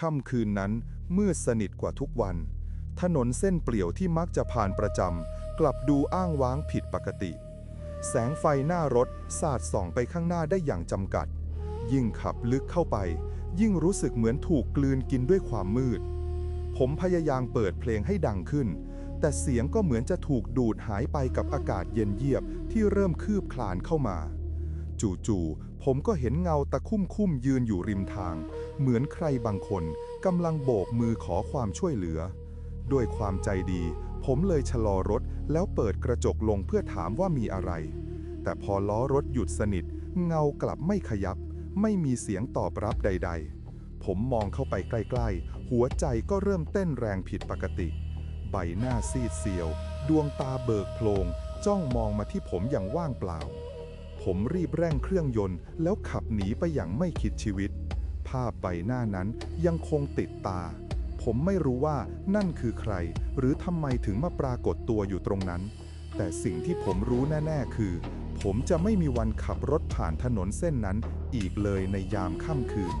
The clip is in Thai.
ค่ำคืนนั้นมืดสนิทกว่าทุกวัน ถนนเส้นเปลี่ยวที่มักจะผ่านประจำกลับดูอ้างว้างผิดปกติ แสงไฟหน้ารถสาดส่องไปข้างหน้าได้อย่างจำกัด ยิ่งขับลึกเข้าไป ยิ่งรู้สึกเหมือนถูกกลืนกินด้วยความมืด ผมพยายามเปิดเพลงให้ดังขึ้น แต่เสียงก็เหมือนจะถูกดูดหายไปกับอากาศเย็นเยียบที่เริ่มคืบคลานเข้ามา จู่ๆ ผมก็เห็นเงาตะคุ่มคุ่มยืนอยู่ริมทาง เหมือนใครบางคนกำลังโบกมือขอความช่วยเหลือ ด้วยความใจดี ผมเลยชะลอรถแล้วเปิดกระจกลงเพื่อถามว่ามีอะไร แต่พอล้อรถหยุดสนิท เงากลับไม่ขยับ ไม่มีเสียงตอบรับใด ๆ ผมมองเข้าไปใกล้ ๆ หัวใจก็เริ่มเต้นแรงผิดปกติ ใบหน้าซีดเซียว ดวงตาเบิกโพลงจ้องมองมาที่ผมอย่างว่างเปล่า ผมรีบเร่งเครื่องยนต์ แล้วขับหนีไปอย่างไม่คิดชีวิต ภาพใบหน้านั้นยังคงติดตา ผมไม่รู้ว่านั่นคือใคร หรือทำไมถึงมาปรากฏตัวอยู่ตรงนั้น แต่สิ่งที่ผมรู้แน่ ๆ คือ ผมจะไม่มีวันขับรถผ่านถนนเส้นนั้นอีกเลยในยามค่ำคืน